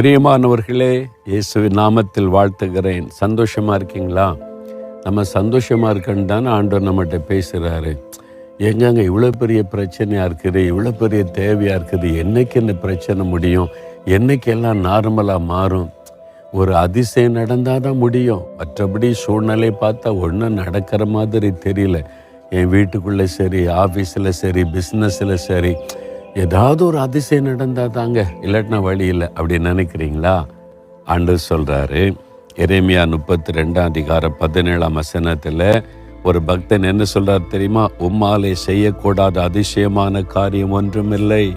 பிரியமானவர்களே இயேசுவின் நாமத்தில் வாழ்த்துகிறேன். சந்தோஷமா இருக்கீங்களா? நம்ம சந்தோஷமா இருக்கன்னு தானே ஆண்டவர் நம்மகிட்ட பேசுகிறாரு எங்கங்க இவ்வளோ பெரிய பிரச்சனையாக இருக்குது இவ்வளோ பெரிய தேவையாக இருக்குது என்னைக்கு இந்த பிரச்சனை முடியும் என்னைக்கு எல்லாம் நார்மலாக மாறும்? ஒரு அதிசயம் நடந்தால் தான் முடியும். மற்றபடி சூழ்நிலை பார்த்தா ஒன்றும் நடக்கிற மாதிரி தெரியல. என் வீட்டுக்குள்ளே சரி ஆஃபீஸில் சரி பிஸ்னஸில் சரி ஏதாவது ஒரு அதிசயம் நடந்தால் தாங்க. இல்லாட்டினா வழி இல்லை. அப்படி நினைக்கிறீங்களா? ஆண்டு சொல்கிறாரு எரேமியா முப்பத்தி ரெண்டாம் அதிகாரம் பதினேழாம் வசனத்தில் ஒரு பக்தன் என்ன சொல்கிறார் தெரியுமா? உம்மாலே செய்யக்கூடாத அதிசயமான காரியம் ஒன்றுமில்லை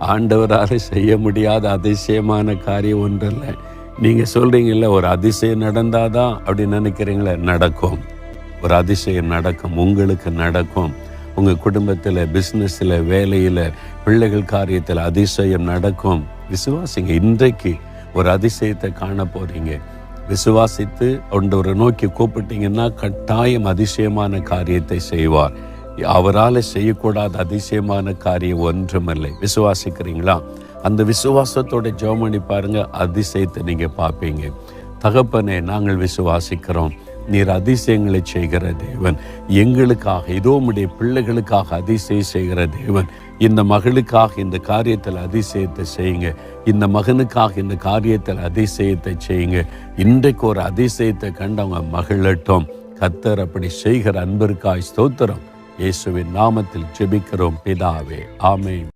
ஆண்டவரால் செய்ய முடியாத அதிசயமான காரியம் ஒன்றில்லை. நீங்கள் சொல்கிறீங்கல்ல ஒரு அதிசயம் நடந்தாதான் அப்படி நினைக்கிறீங்களே நடக்கும். ஒரு அதிசயம் நடக்கும் உங்களுக்கு நடக்கும். உங்கள் குடும்பத்தில் பிஸ்னஸில் வேலையில் பிள்ளைகள் காரியத்தில் அதிசயம் நடக்கும். விசுவாசிங்க இன்றைக்கு ஒரு அதிசயத்தை காண போகிறீங்க விசுவாசித்து ஒன்றவரை நோக்கி கூப்பிட்டீங்கன்னா கட்டாயம் அதிசயமான காரியத்தை செய்வார். அவரால் செய்யக்கூடாத அதிசயமான காரியம் ஒன்றுமில்லை. விசுவாசிக்கிறீங்களா? அந்த விசுவாசத்தோட ஜோமணி பாருங்கள் அதிசயத்தை நீங்கள் பார்ப்பீங்க. தகப்பனே நாங்கள் விசுவாசிக்கிறோம். நீர் அதிசயங்களை செய்கிற தேவன். எங்களுக்காக இதோ உடைய பிள்ளைகளுக்காக அதிசயம் செய்கிற தேவன். இந்த மகளுக்காக இந்த காரியத்தில் அதிசயத்தை செய்யுங்க. இந்த மகனுக்காக இந்த காரியத்தில் அதிசயத்தை செய்யுங்க. இன்றைக்கு ஒரு அதிசயத்தை கண்டவங்க மகிழட்டும். கத்தர் அப்படி செய்கிற அன்பிற்காய் ஸ்தோத்திரம். இயேசுவின் நாமத்தில் ஜெபிக்கிறோம். பிதாவே ஆமேன்.